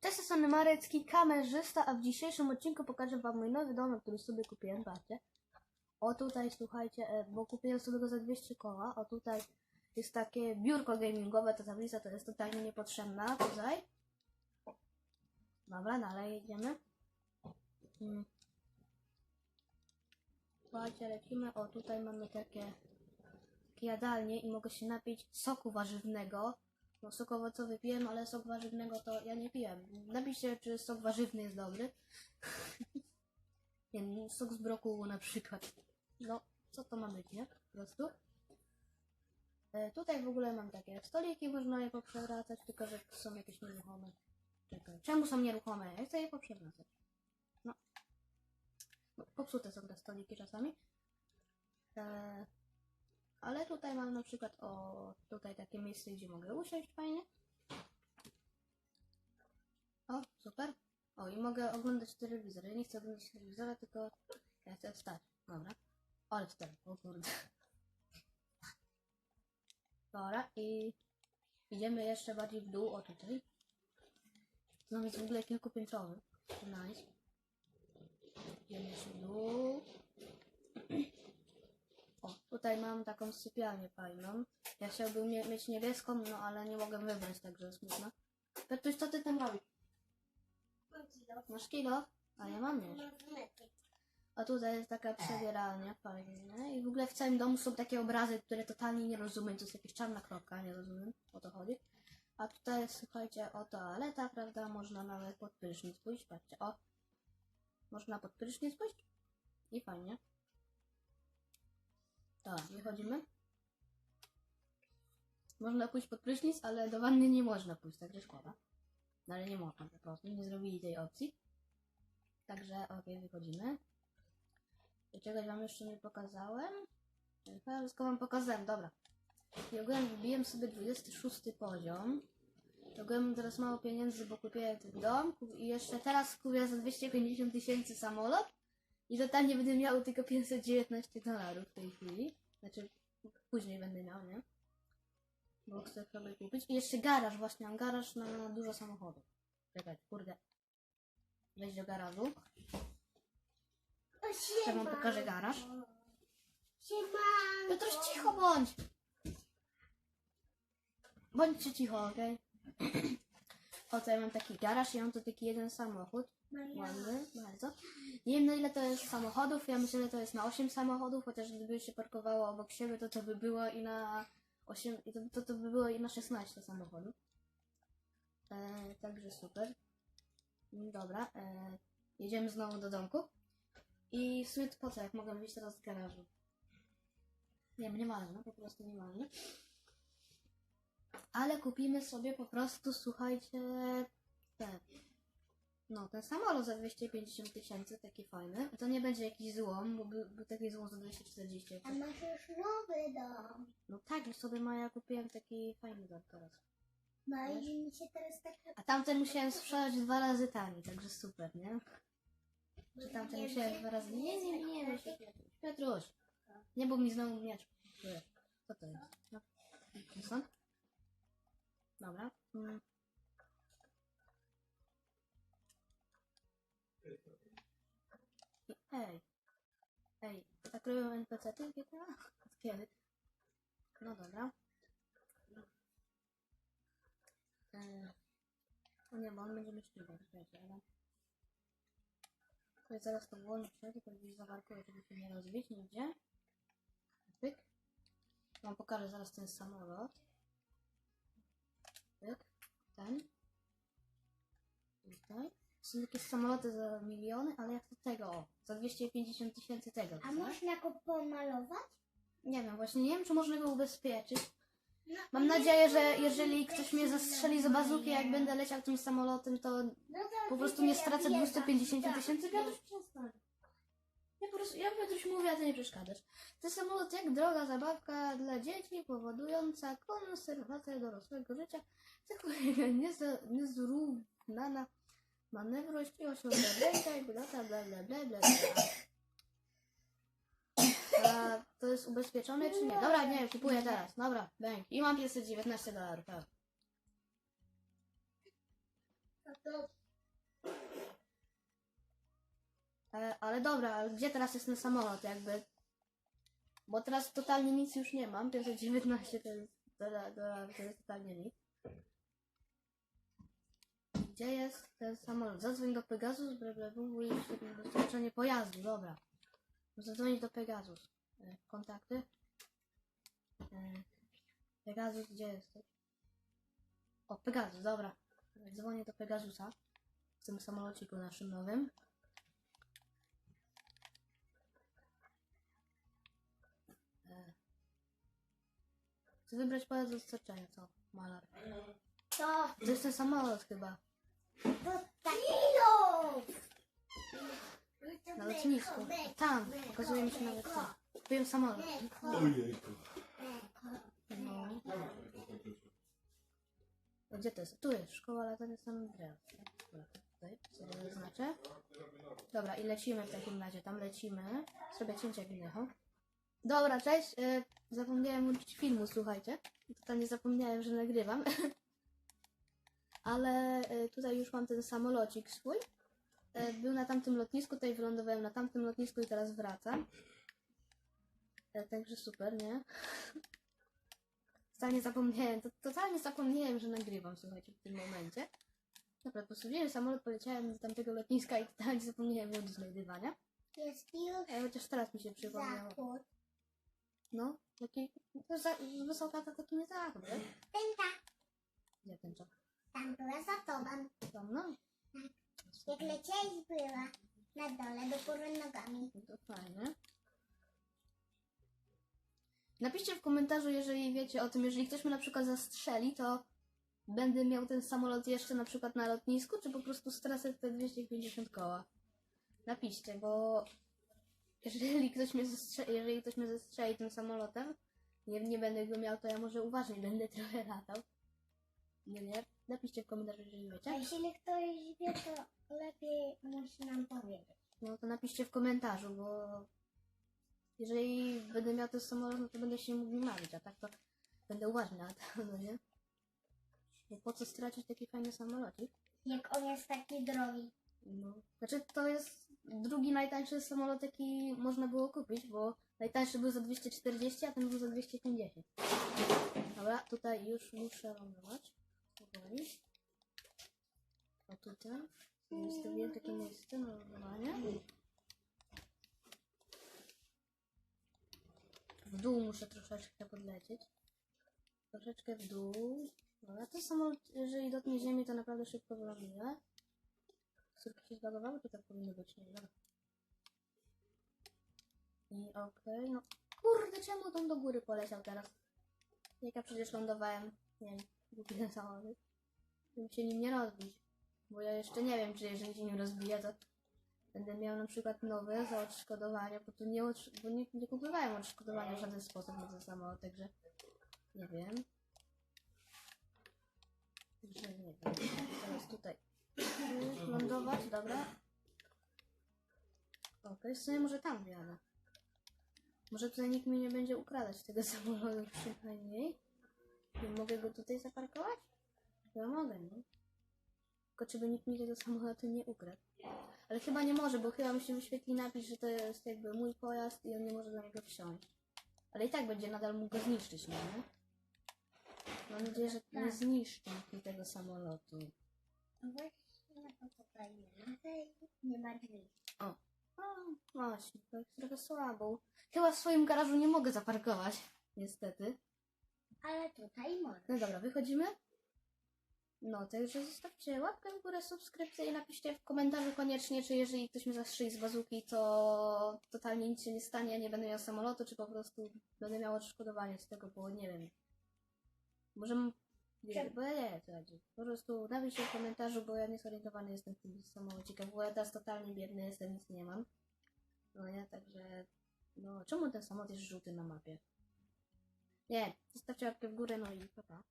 Cześć, jestem Marecki, kamerzysta, a w dzisiejszym odcinku pokażę wam mój nowy domek, który sobie kupiłem, patrzcie. O tutaj, słuchajcie, e, bo kupiłem sobie go za 200 koła, o tutaj jest takie biurko gamingowe, ta tablica to jest totalnie niepotrzebna, tutaj. Dobra, dalej jedziemy. Mm. Słuchajcie, lecimy, o tutaj mamy takie, takie jadalnie i mogę się napić soku warzywnego. No sok owocowy piłem, ale sok warzywnego to ja nie piłem. Napiszcie, czy sok warzywny jest dobry. nie wiem, sok z brokułu na przykład. No, co to ma być, nie? Po prostu. E, tutaj w ogóle mam takie stoliki, można je poprzewracać, tylko że są jakieś nieruchome. Czekaj, czemu są nieruchome? Ja chcę je poprzewracać. No. no popsute są te stoliki czasami. E, ale tutaj mam na przykład o tutaj takie miejsce, gdzie mogę usiąść fajnie. O, super. O, i mogę oglądać telewizor. Ja nie chcę oglądać telewizora, tylko ja chcę wstać. Dobra. Ale wstałem, o kurde. Dobra, i idziemy jeszcze bardziej w dół, o tutaj. Dom jest w ogóle kilkupiętrowy. Nice. Idziemy jeszcze w dół. Tutaj mam taką sypialnię fajną. Ja chciałbym mie- mieć niebieską, no ale nie mogę wybrać, także smutno. Petuś, co ty tam robisz? Masz kilo? A ja mam już. A tutaj jest taka przebieralnia fajna. I w ogóle w całym domu są takie obrazy, które totalnie nie rozumiem. To jest jakaś czarna kropka, nie rozumiem o to chodzi. A tutaj słuchajcie, o toaleta, prawda? Można nawet pod prysznic pójść, patrzcie, o. Można pod prysznic pójść. I fajnie. Tak, wychodzimy. Można pójść pod prysznic, ale do wanny nie można pójść, także szkoda. No ale nie można po prostu, nie zrobili tej opcji. Także okej, wychodzimy. I czegoś wam jeszcze nie pokazałem. Chyba wszystko wam pokazałem, dobra. I ogółem wybiłem sobie 26 poziom. Ogółem teraz mało pieniędzy, bo kupiłem ten dom. I jeszcze teraz kupię za 250 tysięcy samolot. I totalnie będę miał tylko 519 dolarów w tej chwili. Znaczy, później będę miał, nie? Bo chcę sobie kupić. I jeszcze garaż, właśnie mam garaż na dużo samochodów. Czekaj, kurde. Wejść do garażu. Ja wam pokażę garaż. Piotruś, cicho bądź! Bądźcie cicho, okej? Oto ja mam taki garaż i mam tu taki jeden samochód. Ładny, bardzo. Nie wiem na ile to jest samochodów, ja myślę, że to jest na 8 samochodów, chociaż gdyby się parkowało obok siebie, to to by było i na 8, i to, to, to by było i na 16 samochodów. E, także super. Mm, Dobra, e, jedziemy znowu do domku. I w sumie to po co, jak mogę wyjść teraz z garażu? Nie wiem, nieważne, po prostu nieważne. Ale kupimy sobie po prostu, słuchajcie, te. No, ten samolot za 250 tysięcy, taki fajny. To nie będzie jakiś złom, bo był, był taki złom za 240. jak A masz już nowy dom. No tak, już sobie ma, ja kupiłem taki fajny dom teraz. No i mi się teraz tak... A tamten musiałem sprzedać dwa razy taniej, także super, nie? Czy tamten musiałem dwa razy... Nie, nie, nie, nie, Piotruś. Nie, bo mi znowu miecz. Wiesz, Co to jest? No, nie? Dobra. Mm. Ej. Ej, tak robią NPC-ty? Od kiedy? No dobra. Eee, no nie, bo on będzie wiecie, ale... To jest zaraz to włączę, tylko gdzieś zawarkuję, żeby się nie rozbić nigdzie. Pyk. Wam pokażę zaraz ten samolot. Są jakieś samoloty za miliony, ale jak to tego, za 250 tysięcy tego. A co? można go pomalować? Nie wiem, właśnie nie wiem, czy można go ubezpieczyć. No, Mam nadzieję, że jeżeli ktoś mnie zastrzeli z bazuki, jak będę leciał tym samolotem, to No to po prostu nie stracę wiem, 250 tak, tysięcy. no. Piotruś, przestań. Ja po prostu, ja Piotruś mówię, a ty nie przeszkadzasz. To samolot jak droga zabawka dla dzieci, powodująca konserwację dorosłego życia, nieza- niezrównana i osiągnięcia i bla bla bla bla bla bla bla. A to jest ubezpieczone czy nie? Dobra, nie, kupuję teraz. Dobra, bęk. I mam 519 dolarów, tak. No to E, ale dobra, ale gdzie teraz jest ten samolot jakby? Bo teraz totalnie nic już nie mam. 519 to jest, dola- dolarów to jest totalnie nic. Gdzie jest ten samolot? Zadzwoń do Pegasus, bla bla bla, ubezpieczenie pojazdu, dobra. Zadzwonić do Pegasus. E, kontakty. E, Pegasus, gdzie jesteś? O, Pegasus, dobra. Dzwonię do Pegasusa. W tym samolociku naszym nowym. E, Chcę wybrać pojazd do dostarczenia, co? Malar. to To jest ten samolot chyba. Na lotnisku. Tam, pokazuje mi się nawet co. Kupiłem samolot. Ojejku. No. Gdzie to jest? Tu jest szkoła latania San Andreas. Dobra, Tutaj sobie zaznaczę. Dobra, i lecimy w takim razie. Tam lecimy. Zrobię cięcie wideo. Dobra, cześć. E, zapomniałem włączyć filmu, słuchajcie. Totalnie zapomniałem, że nagrywam. Ale e, tutaj już mam ten samolocik swój. E, był na tamtym lotnisku, tutaj wylądowałem na tamtym lotnisku i teraz wracam. E, także super, nie? Totalnie zapomniałem, to, totalnie zapomniałem, że nagrywam, słuchajcie, w tym momencie. Dobra, postawiłem samolot, poleciałem do tamtego lotniska i totalnie zapomniałem włączyć nagrywania. Jest już E, chociaż teraz mi się przypomniało. zachód. No, taki, to za, wysoka to taki nie zachód, tak? Tęta, Gdzie ten czas? Tam była za tobą. Tam, no. Jak leciałeś była na dole do góry nogami. No to fajnie. Napiszcie w komentarzu, jeżeli wiecie o tym, jeżeli ktoś mnie na przykład zastrzeli, to będę miał ten samolot jeszcze na przykład na lotnisku, czy po prostu stracę te 250 koła. Napiszcie, bo jeżeli ktoś mnie zastrzeli, jeżeli ktoś mnie zastrzeli tym samolotem, nie, nie będę go miał, to ja może uważnie będę trochę latał. Nie, nie. Napiszcie w komentarzu, jeżeli A wiecie. jeśli ktoś wie, to lepiej musi nam powiedzieć. No to napiszcie w komentarzu, bo jeżeli będę miał ten samolot, no to będę się mógł bawić, a tak to będę uważny na to, no nie? Bo po co stracić taki fajny samolocik? Jak on jest taki drogi. No. Znaczy to jest drugi najtańszy samolot, jaki można było kupić, bo najtańszy był za 240, a ten był za 250. Dobra, tutaj już muszę lądować. Powoli. O tutaj. Zostawiłem takie miejsce na lądowanie. W dół muszę troszeczkę podlecieć. Troszeczkę w dół. Dobra, to samolot, jeżeli dotknie ziemi, to naprawdę szybko wyląduje. Córki się zbagowały, to tak powinno być, nie wiem. I okej, no kurde, czemu on do góry poleciał teraz? Jak ja przecież lądowałem, nie wiem, głupi ten samolot. Żeby się nim nie rozbić. Bo ja jeszcze nie wiem, czy jeżeli się nim rozbije, to będę miał na przykład nowe za odszkodowanie, bo tu nie, bo nie, nie kupowałem odszkodowania w żaden sposób na ten samolot, także nie wiem. Także nie wiem. Teraz tutaj lądować, dobra. Okej, sobie może tam wjadę. Może tutaj nikt mi nie będzie ukradać tego samolotu przynajmniej. Nie mogę go tutaj zaparkować? Ja mogę, nie? Tylko czy by nikt mi tego samolotu nie ukradł. Ale chyba nie może, bo chyba mi się wyświetli napis, że to jest jakby mój pojazd i on nie może na niego wsiąść. Ale i tak będzie nadal mógł go zniszczyć, no nie? Mam nadzieję, że nie zniszczy mi tego samolotu. Właśnie to tutaj nie ma. Nie ma drzwi. A, właśnie, to jest trochę słabo. Chyba w swoim garażu nie mogę zaparkować, niestety. Ale tutaj. No dobra, wychodzimy. No, także zostawcie łapkę w górę, subskrypcję i napiszcie w komentarzu koniecznie, czy jeżeli ktoś mnie zastrzeli z bazuki, to totalnie nic się nie stanie, nie będę miał samolotu, czy po prostu będę miał odszkodowanie z tego, bo nie wiem. Może... m- Nie, bo ja nie wiem, co chodzi. Po prostu napiszcie w komentarzu, bo ja niezorientowany jestem w tym samolocikiem, bo ja teraz totalnie biedny jestem, nic nie mam. No nie, także... No, czemu ten samolot jest żółty na mapie? Nie, zostawcie łapkę w górę, no i pa pa.